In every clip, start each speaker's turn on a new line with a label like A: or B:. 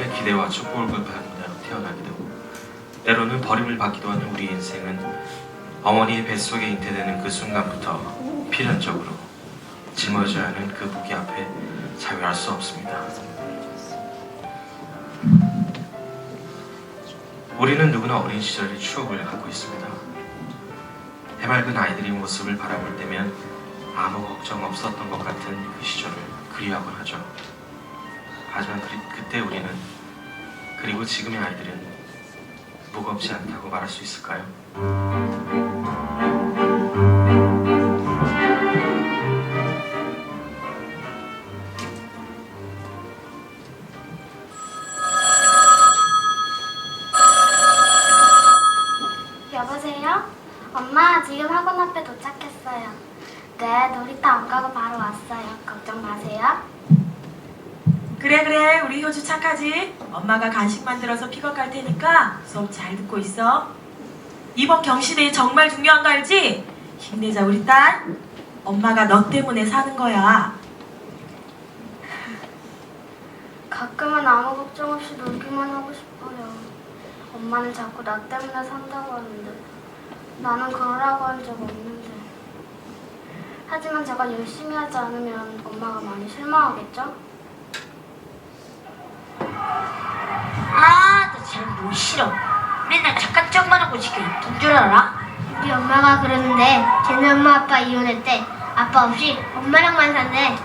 A: 사람의 기대와 축복을 받으며 태어나게 되고 때로는 버림을 받기도 하는 우리 인생은 어머니의 뱃속에 잉태되는 그 순간부터 필연적으로 짊어져야 하는 그 무기 앞에 자유할 수 없습니다. 우리는 누구나 어린 시절의 추억을 갖고 있습니다. 해맑은 아이들의 모습을 바라볼 때면 아무 걱정 없었던 것 같은 그 시절을 그리워하곤 하죠. 하지만 그, 그때 우리는 그리고 지금의 아이들은 무겁지 않다고 말할 수 있을까요?
B: 엄마가
C: 간식 만들어서 픽업 갈 테니까 수업 잘 듣고 있어. 이번 경시대회 정말 중요한 거 알지? 힘내자 우리 딸. 엄마가 너 때문에 사는 거야.
B: 가끔은 아무 걱정 없이 놀기만 하고 싶어요. 엄마는 자꾸 나 때문에 산다고 하는데 나는 그러라고 한 적 없는데. 하지만 제가 열심히 하지 않으면 엄마가 많이 실망하겠죠?
D: 못 싫어. 맨날 잠깐 짝만 하고 지금 예쁜 줄 알아?
B: 우리 엄마가 그러는데 걔네 엄마 아빠 이혼했대. 아빠 없이 엄마랑만 산대.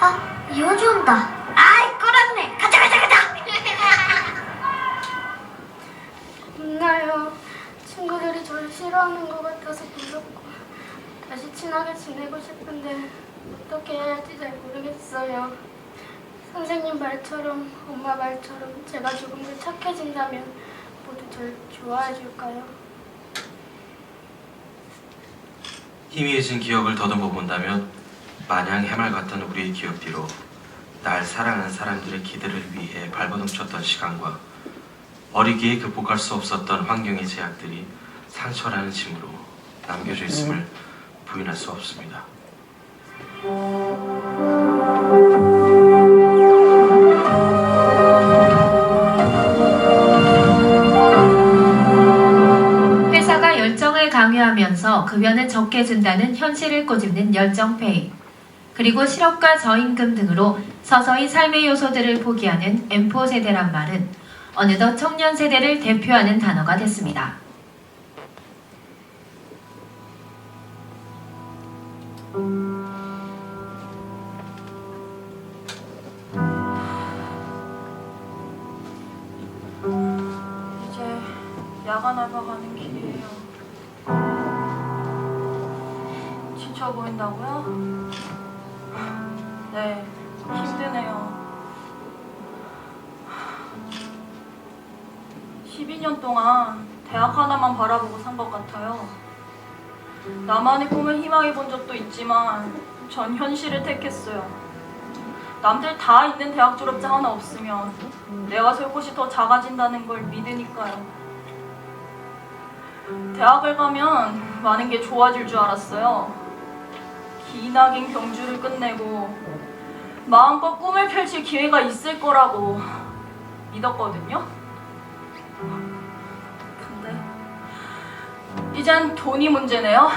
B: 아, 이혼주 온다.
D: 아이, 꼬랐네. 가자, 가자, 가자.
B: 혼나요. 친구들이 저를 싫어하는 것 같아서 무섭고 다시 친하게 지내고 싶은데 어떻게 해야 할지 잘 모르겠어요. 선생님 말처럼 엄마 말처럼 제가 조금 더 착해진다면 모두 절 좋아해 줄까요?
A: 희미해진 기억을 더듬어 본다면 마냥 해맑았던 우리의 기억 뒤로 날 사랑하는 사람들의 기대를 위해 발버둥쳤던 시간과 어리기에 극복할 수 없었던 환경의 제약들이 상처라는 짐으로 남겨져 있음을 부인할 수 없습니다.
E: 급여는 적게 준다는 현실을 꼬집는 열정페이. 그리고 실업과 저임금 등으로 서서히 삶의 요소들을 포기하는 M4 세대란 말은 어느덧 청년 세대를 대표하는 단어가 됐습니다.
C: 이제 야간 알바 가는 길 지쳐 보인다고요? 네, 힘드네요. 12년 동안 대학 하나만 바라보고 산 것 같아요. 나만의 꿈을 희망해 본 적도 있지만 전 현실을 택했어요. 남들 다 있는 대학 졸업장 하나 없으면 내가 살 곳이 더 작아진다는 걸 믿으니까요. 대학을 가면 많은 게 좋아질 줄 알았어요. 기나긴 경주를 끝내고 마음껏 꿈을 펼칠 기회가 있을 거라고 믿었거든요. 근데 이젠 돈이 문제네요.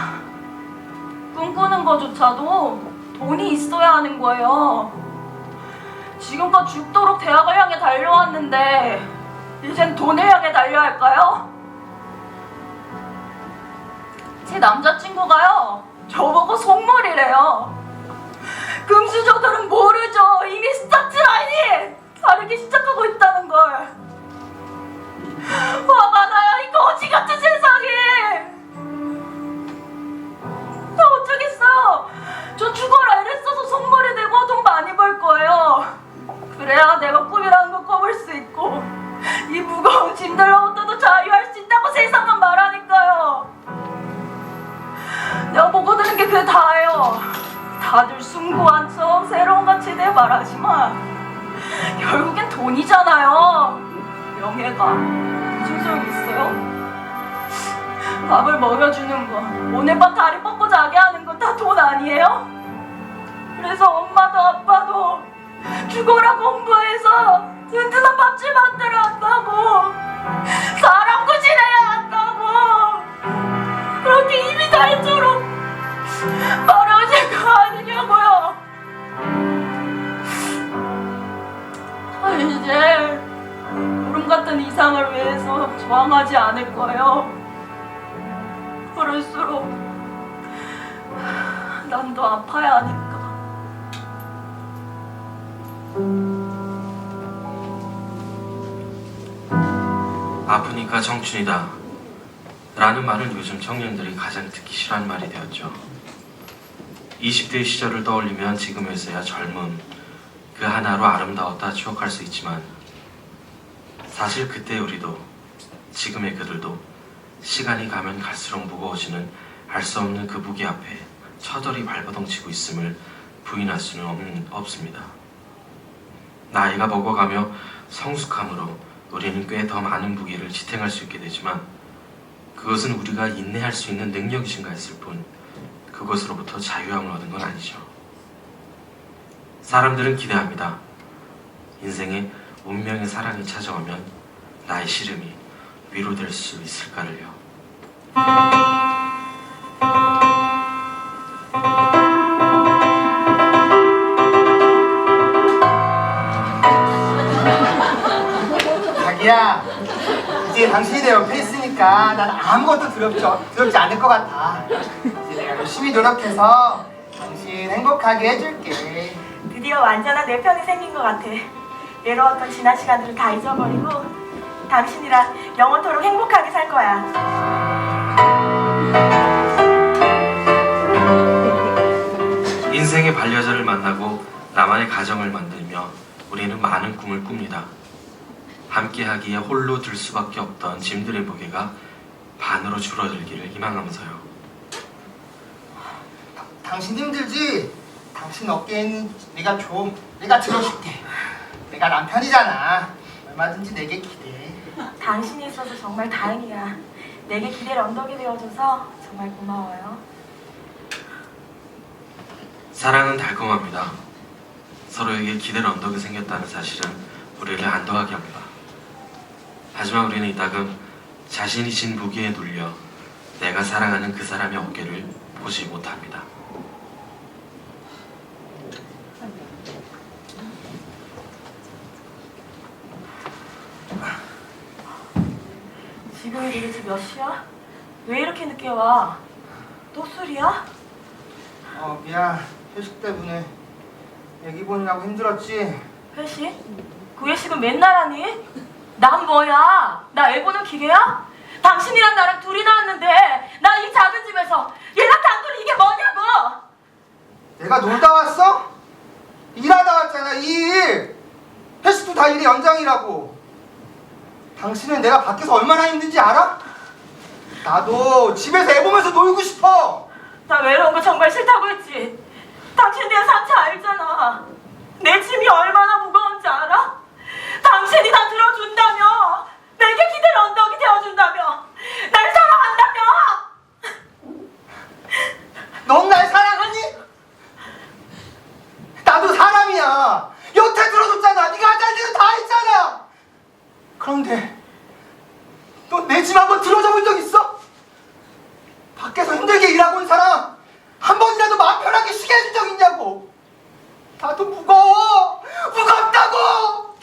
C: 꿈꾸는 거조차도 돈이 있어야 하는 거예요. 지금껏 죽도록 대학을 향해 달려왔는데 이젠 돈을 향해 달려야 할까요? 제 남자친구가요 저보고 속물이래요. 금수저들은 모르죠. 이미 스타트 라인이 다르게 시작하고 있다는 걸. 화가 나요 이 거지 같은 세상에. 나 어쩌겠어요 저 죽어라. 이랬어서 속물이 되고 돈 많이 벌 거예요. 그래야 내가 꿈이라는 걸 꿔볼 수 있고 이 무거운 짐들로부터도 자유할 수 돈이잖아요 명예가 무슨 소용이 있어요? 밥을 먹여주는 거 오늘 밤 다리 뻗고 자게 하는 거다돈 아니에요? 그래서 엄마도 아빠도 죽어라 공부해서 든든한 밥집 만들어 왔다고 이제 구름 같은 이상을 위해서 저항하지 않을 거예요 그럴수록 난 더 아파야 하니까
A: 아프니까 청춘이다. 라는 말은 요즘 청년들이 가장 듣기 싫어하는 말이 되었죠. 20대 시절을 떠올리면 지금에서야 젊음, 그 하나로 아름다웠다 추억할 수 있지만 사실 그때 우리도 지금의 그들도 시간이 가면 갈수록 무거워지는 알 수 없는 그 무기 앞에 처절히 발버둥치고 있음을 부인할 수는 없는, 없습니다. 나이가 먹어가며 성숙함으로 우리는 꽤 더 많은 무기를 지탱할 수 있게 되지만 그것은 우리가 인내할 수 있는 능력이신가 했을 뿐 그것으로부터 자유함을 얻은 건 아니죠. 사람들은 기대합니다. 인생에 운명의 사랑이 찾아오면 나의 시름이 위로될 수 있을까를요.
F: 자기야, 이제 당신이 내 옆에 있으니까 난 아무것도 두렵지, 두렵지 않을 것 같아. 이제 내가 열심히 노력해서 당신 행복하게 해줄게.
C: 드디어 완전한 내 편이 생긴 것 같아. 외로웠던 지난 시간들을 다 잊어버리고 당신이랑 영원토록 행복하게 살 거야.
A: 인생의 반려자를 만나고 나만의 가정을 만들며 우리는 많은 꿈을 꿉니다. 함께하기에 홀로 들 수밖에 없던 짐들의 무게가 반으로 줄어들기를 희망하면서요.
F: 당신 힘들지? 당신 어깨에 있는 내가 좀, 내가 들어줄게. 내가 남편이잖아. 얼마든지 내게 기대해.
C: 당신이 있어서 정말 다행이야. 내게 기대를 언덕이 되어줘서 정말 고마워요.
A: 사랑은 달콤합니다. 서로에게 기댈 언덕이 생겼다는 사실은 우리를 안도하게 합니다. 하지만 우리는 이따금 자신이 진 무기에 눌려 내가 사랑하는 그 사람의 어깨를 보지 못합니다.
C: 지금 이 도대체 몇 시야? 왜 이렇게 늦게 와? 또 술이야?
F: 어, 미안. 회식 때문에 애기 보느라고 힘들었지?
C: 회식? 그 회식은 맨날 하니? 난 뭐야? 나 애 보는 기계야? 당신이랑 나랑 둘이 나왔는데 나 이 작은 집에서 얘랑 단둘이 이게 뭐냐고!
F: 내가 놀다 왔어? 일하다 왔잖아, 일! 회식도 다 일의 연장이라고. 당신은 내가 밖에서 얼마나 힘든지 알아? 나도 집에서 애 보면서 놀고 싶어!
C: 나 외로운 거 정말 싫다고 했지. 당신 내 상처 알잖아. 내 짐이 얼마나 무거운지 알아? 당신이 나 들어준다며. 내게 기댈 언덕이 되어준다며. 날 사랑한다며.
F: 넌 날 사랑하니? 나도 사람이야. 여태 들어줬잖아. 네가 하자는 대로 다 했잖아. 그런데 너 내 집 한번 들어줘 본 적 있어? 밖에서 힘들게 일하고 온 사람 한 번이라도 마음 편하게 쉬게 해준 적 있냐고. 나도 무거워. 무겁다고.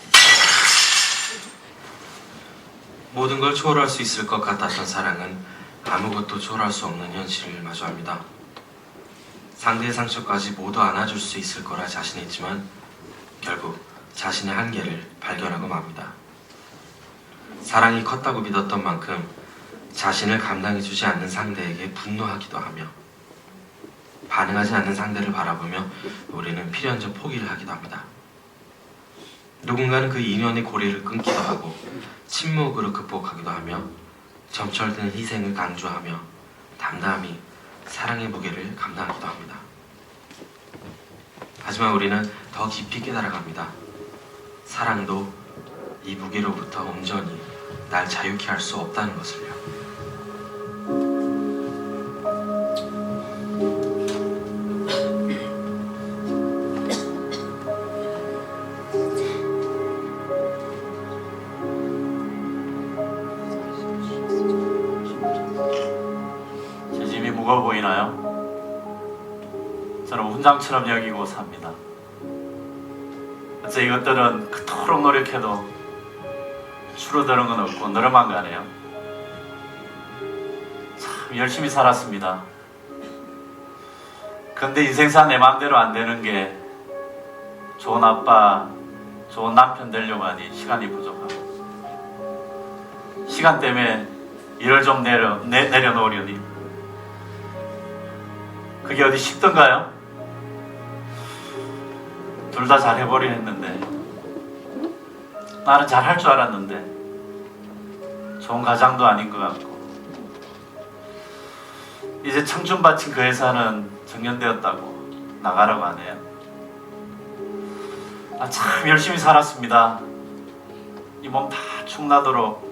A: 초월할 수 있을 것 같았던 사랑은 아무것도 초월할 수 없는 현실을 마주합니다. 상대의 상처까지 모두 안아줄 수 있을 거라 자신했지만 결국 자신의 한계를 발견하고 맙니다. 사랑이 컸다고 믿었던 만큼 자신을 감당해주지 않는 상대에게 분노하기도 하며 반응하지 않는 상대를 바라보며 우리는 필연적 포기를 하기도 합니다. 누군가는 그 인연의 고리를 끊기도 하고 침묵으로 극복하기도 하며 점철드는 희생을 강조하며 담담히 사랑의 무게를 감당하기도 합니다. 하지만 우리는 더 깊이 깨달아갑니다. 사랑도 이 무게로부터 온전히 날 자유케 할 수 없다는 것을 요.
G: 무거워 보이나요? 저는 운장처럼 여기고 삽니다. 어째 이것들은 그토록 노력해도 줄어드는 건 없고 늘어만 가네요. 참 열심히 살았습니다. 근데 인생사 내 마음대로 안 되는 게 좋은 아빠, 좋은 남편 되려고 하니 시간이 부족하고 시간 때문에 일을 좀 내려, 내, 내려놓으려니 그게 어디 쉽던가요? 둘 다 잘해보려 했는데. 나는 잘할 줄 알았는데. 좋은 가장도 아닌 것 같고. 이제 청춘 바친 그 회사는 정년되었다고 나가라고 하네요. 아, 참 열심히 살았습니다. 이 몸 다 축나도록.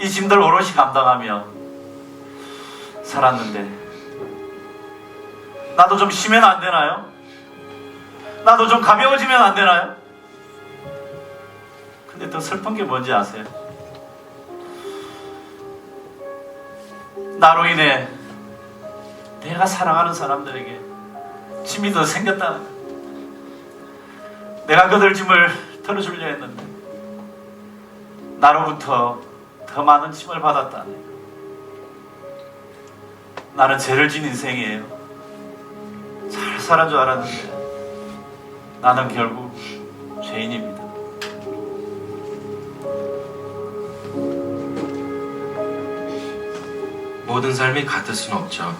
G: 이 짐들 오롯이 감당하며 살았는데 나도 좀 쉬면 안 되나요? 나도 좀 가벼워지면 안 되나요? 근데 더 슬픈 게 뭔지 아세요? 나로 인해 내가 사랑하는 사람들에게 짐이 더 생겼다는 거. 내가 그들 짐을 털어주려 했는데 나로부터 더 많은 짐을 받았다네. 나는 죄를 진 인생이에요. 잘 살은 줄 알았는데 나는 결국 죄인입니다.
A: 모든 삶이 같을 수는 없죠.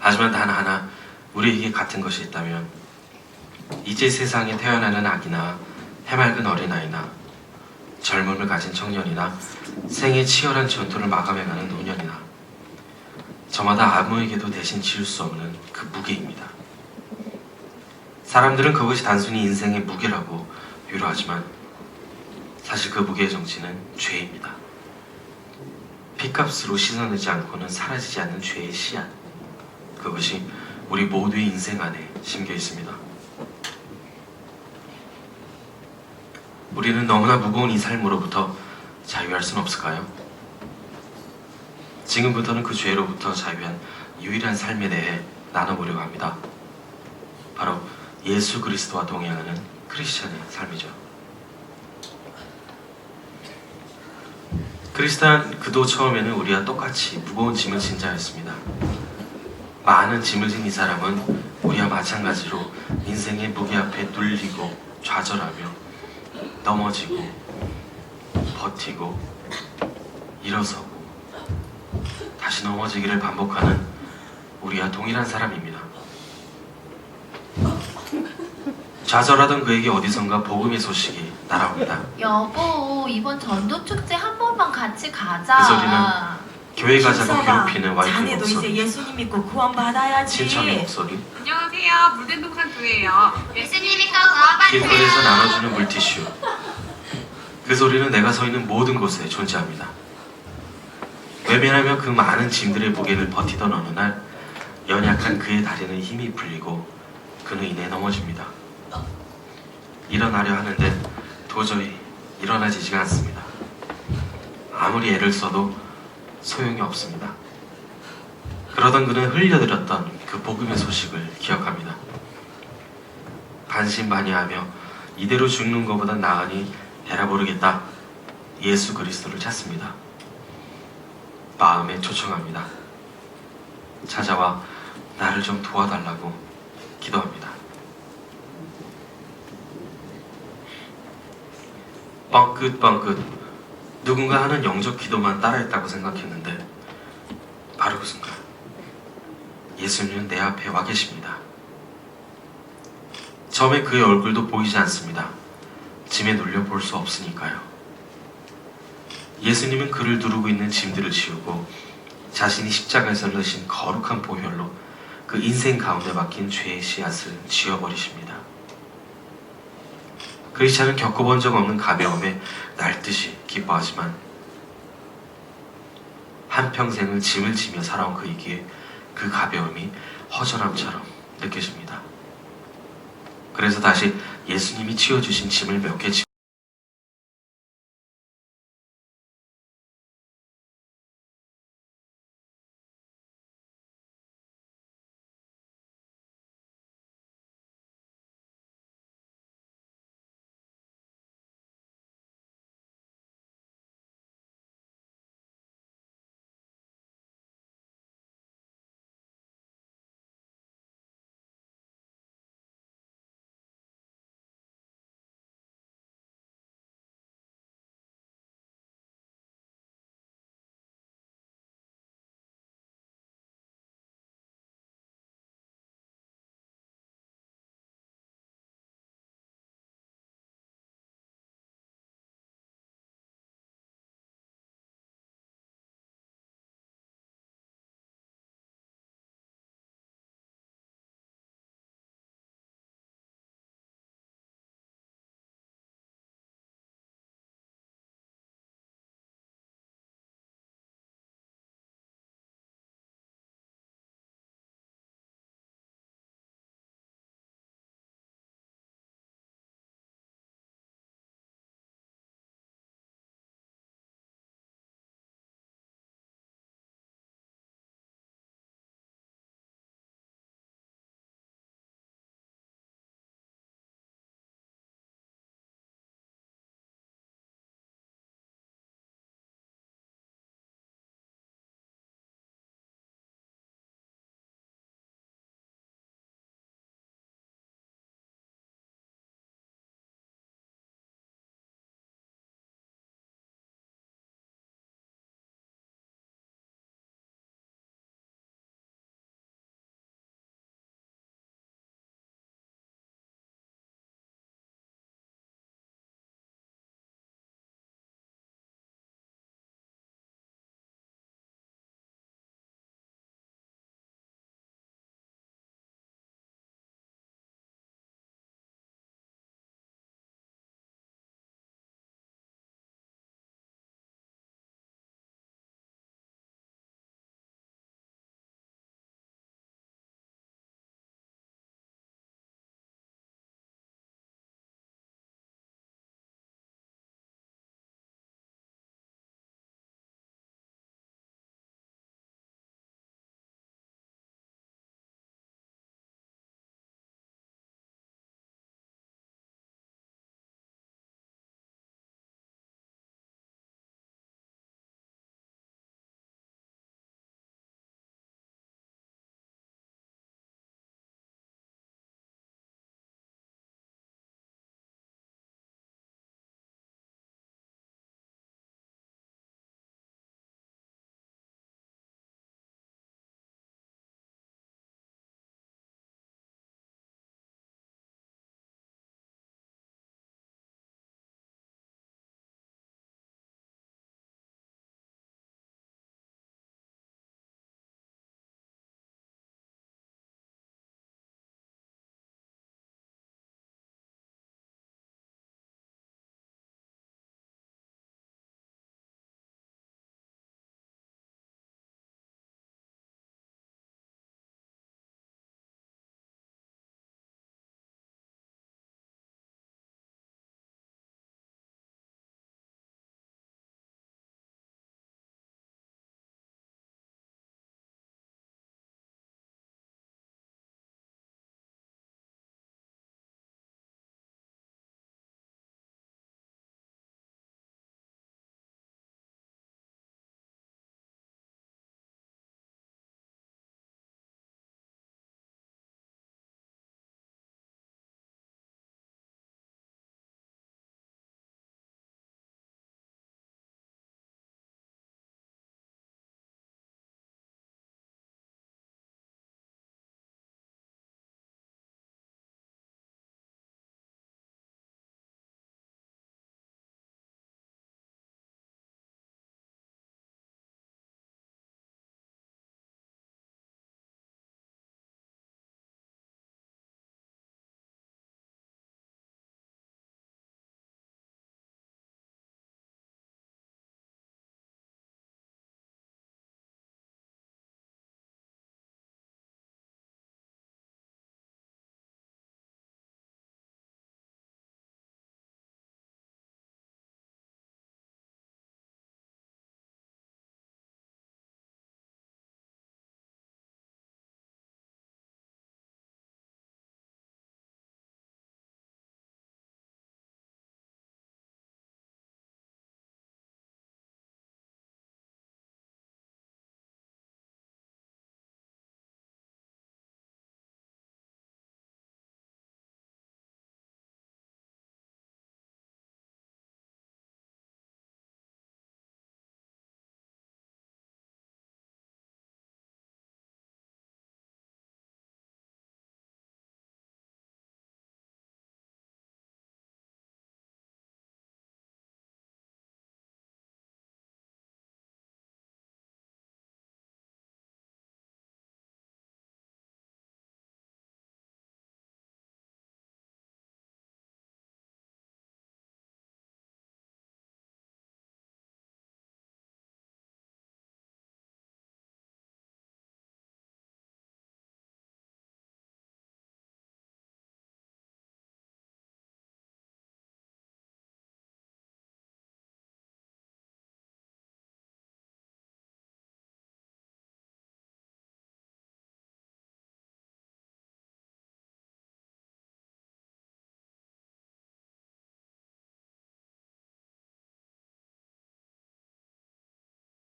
A: 하지만 단 하나 우리에게 같은 것이 있다면 이제 세상에 태어나는 아기나 해맑은 어린아이나 젊음을 가진 청년이나 생의 치열한 전투를 마감해가는 노년이나 저마다 아무에게도 대신 지울 수 없는 그 무게입니다. 사람들은 그것이 단순히 인생의 무게라고 위로하지만 사실 그 무게의 정체는 죄입니다. 피값으로 씻어내지 않고는 사라지지 않는 죄의 씨앗. 그것이 우리 모두의 인생 안에 심겨 있습니다. 우리는 너무나 무거운 이 삶으로부터 자유할 수는 없을까요? 지금부터는 그 죄로부터 자유한 유일한 삶에 대해 나눠보려고 합니다. 바로 예수 그리스도와 동행하는 크리스천의 삶이죠. 크리스탄 그도 처음에는 우리와 똑같이 무거운 짐을 진 자였습니다. 많은 짐을 진 이 사람은 우리와 마찬가지로 인생의 무게 앞에 눌리고 좌절하며 넘어지고 버티고 일어서고 다시 넘어지기를 반복하는 우리와 동일한 사람입니다. 좌절하던 그에게 어디선가 복음의 소식이 날아옵니다.
E: 여보, 이번 전도 축제 한 번만 같이 가자.
A: 그 소리는 교회 가자고 괴롭히는 와이프의
C: 자네도 이제
A: 목소리,
C: 예수님 믿고 구원 받아야지.
A: 친척의 목소리,
H: 안녕하세요. 물된동산 교회예요.
B: 예수님이니까 구원받으세요.
A: 길거리에서 나눠주는 물티슈. 그 소리는 내가 서 있는 모든 곳에 존재합니다. 외면하며 그 많은 짐들의 무게를 버티던 어느 날 연약한 그의 다리는 힘이 풀리고 그는 이내 넘어집니다. 일어나려 하는데 도저히 일어나지지가 않습니다. 아무리 애를 써도 소용이 없습니다. 그러던 그는 흘려들었던 그 복음의 소식을 기억합니다. 반신반의하며 이대로 죽는 것보다 나으니 해라 모르겠다. 예수 그리스도를 찾습니다. 마음에 초청합니다. 찾아와 나를 좀 도와달라고 기도합니다. 뻥긋뻥긋 누군가 하는 영적 기도만 따라했다고 생각했는데 바로 그 순간 예수님은 내 앞에 와 계십니다. 처음에 그의 얼굴도 보이지 않습니다. 짐에 눌려 볼 수 없으니까요. 예수님은 그를 두르고 있는 짐들을 지우고 자신이 십자가에서 넣으신 거룩한 보혈로 그 인생 가운데 박힌 죄의 씨앗을 지워버리십니다. 크리스찬은 겪어본 적 없는 가벼움에 날듯이 기뻐하지만 한평생을 짐을 지며 살아온 그에게 그 가벼움이 허전함처럼 느껴집니다. 그래서 다시 예수님이 치워주신 짐을 몇개 지고